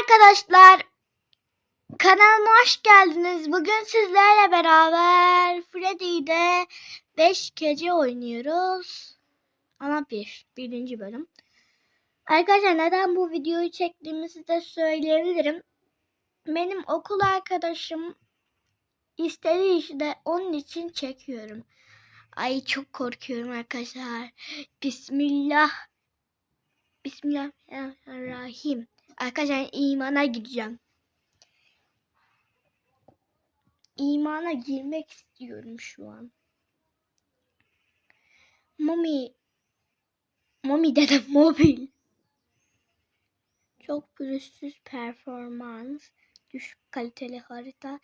arkadaşlar. Kanalıma hoş geldiniz. Bugün sizlerle beraber Freddy'de 5 gece oynuyoruz. Ama bir, birinci bölüm. Arkadaşlar neden bu videoyu çektiğimi size söyleyebilirim. Benim okul arkadaşım istedi işte onun için çekiyorum. Ay çok korkuyorum arkadaşlar. Bismillah. Bismillahirrahmanirrahim. Arkadaşlar imana gideceğim. İmana girmek istiyorum şu an. Mami. Mami dedim mobil. Çok pürüzsüz performans. Düşük kaliteli harita.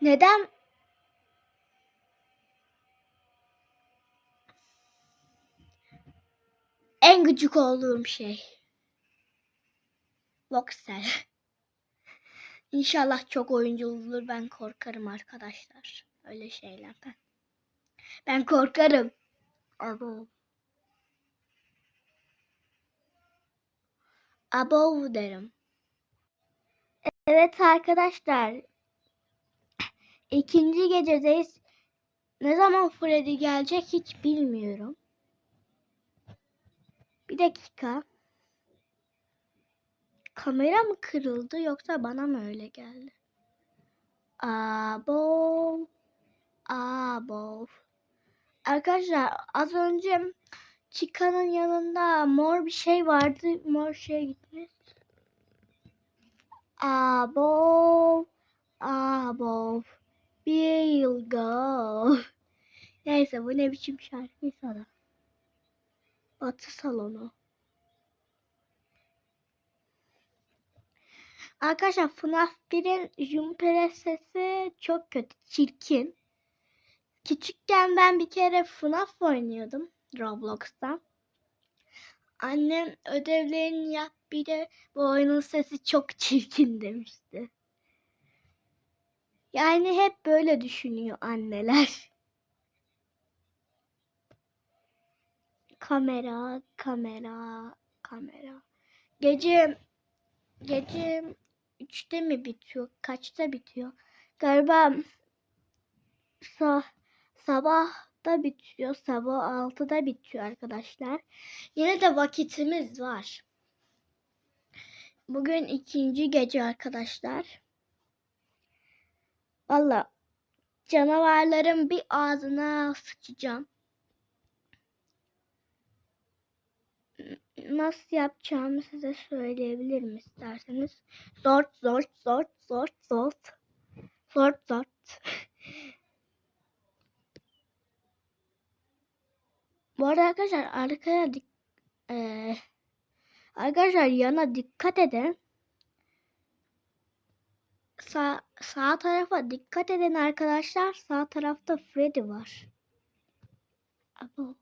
Neden en gıcık olduğum şey? Voxel. İnşallah çok oyuncu olur. Ben korkarım arkadaşlar. Öyle şeylerden. Ben korkarım. Abo. Abo derim. Evet arkadaşlar. İkinci gecedeyiz. Ne zaman Freddy gelecek hiç bilmiyorum. Bir dakika. Kamera mı kırıldı yoksa bana mı öyle geldi? Abo. Abo. Arkadaşlar az önce Chica'nın yanında mor bir şey vardı. Mor şey gitmiş. Abo. Abo. Bir yıl go. Neyse bu ne biçim şarkıysa da. Batı salonu. Arkadaşlar FNAF 1'in Jumpere sesi çok kötü, çirkin. Küçükken ben bir kere FNAF oynuyordum Roblox'ta. Annem ödevlerini yap bir de bu oyunun sesi çok çirkin demişti. Yani hep böyle düşünüyor anneler. Kamera, kamera, kamera. Gece gece 3'te mi bitiyor? Kaçta bitiyor? Galiba sa sabah da bitiyor. Sabah 6'da bitiyor arkadaşlar. Yine de vakitimiz var. Bugün ikinci gece arkadaşlar. Valla canavarların bir ağzına sıçacağım. Nasıl yapacağımı size söyleyebilirim isterseniz. Zort zort zort zort zort. Zort zort. Bu arada arkadaşlar arkaya dik eee, arkadaşlar yana dikkat edin. Sağ, sağ tarafa dikkat edin arkadaşlar. Sağ tarafta Freddy var. Abo.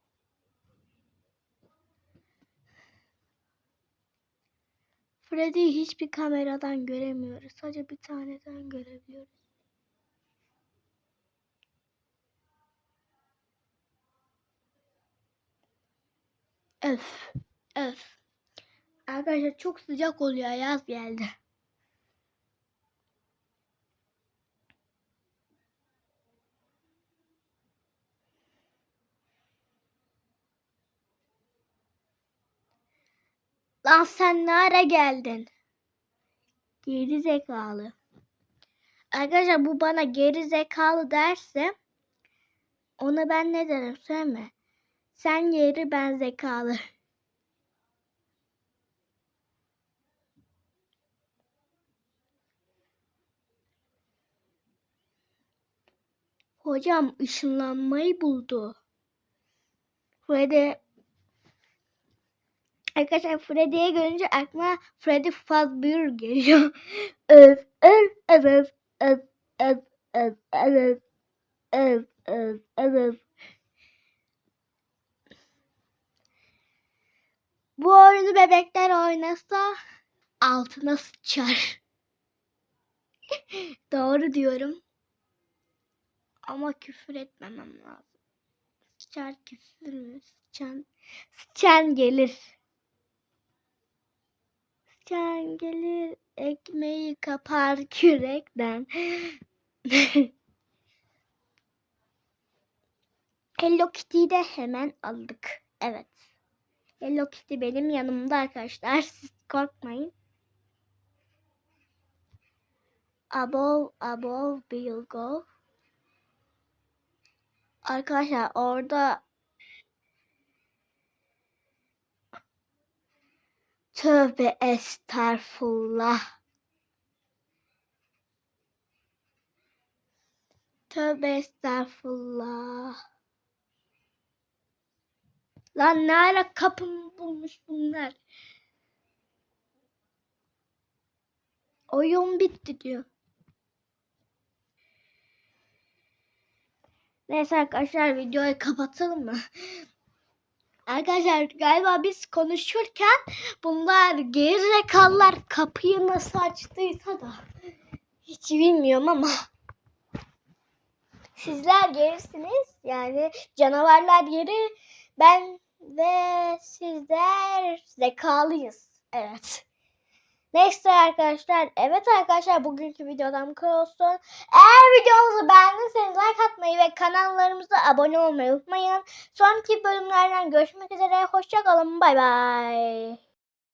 Freddy'yi hiçbir kameradan göremiyoruz. Sadece bir taneden görebiliyoruz. Öf. Öf. Arkadaşlar çok sıcak oluyor. Yaz geldi. Lan sen ne ara geldin? Geri zekalı. Arkadaşlar bu bana geri zekalı derse ona ben ne derim söyleme. Sen geri ben zekalı. Hocam ışınlanmayı buldu. Freddy Arkadaşlar Freddy'ye görünce aklıma Freddy Fazbear geliyor. öf öf öf öf öf öf öf öf öf öf öf Bu oyunu bebekler oynasa altına sıçar. Doğru diyorum. Ama küfür etmemem lazım. Sıçar küfür mü? Sıçan, sıçan gelir. Geçen gelir ekmeği kapar kürekten. Hello Kitty'yi de hemen aldık. Evet. Hello Kitty benim yanımda arkadaşlar. Siz korkmayın. Above, above, we'll go. Arkadaşlar orada Tövbe estağfurullah. Tövbe estağfurullah. Lan ne ara kapımı bulmuş bunlar. Oyun bitti diyor. Neyse arkadaşlar videoyu kapatalım mı? Arkadaşlar galiba biz konuşurken bunlar gerizekalılar kapıyı nasıl açtıysa da hiç bilmiyorum ama sizler gerisiniz yani canavarlar geri ben ve sizler zekalıyız evet. Neyse arkadaşlar evet arkadaşlar bugünkü videodan bu kadar olsun. Eğer videomuzu beğendiyseniz like atmayı ve kanallarımıza abone olmayı unutmayın. Sonraki bölümlerden görüşmek üzere. Hoşçakalın. Bay bay.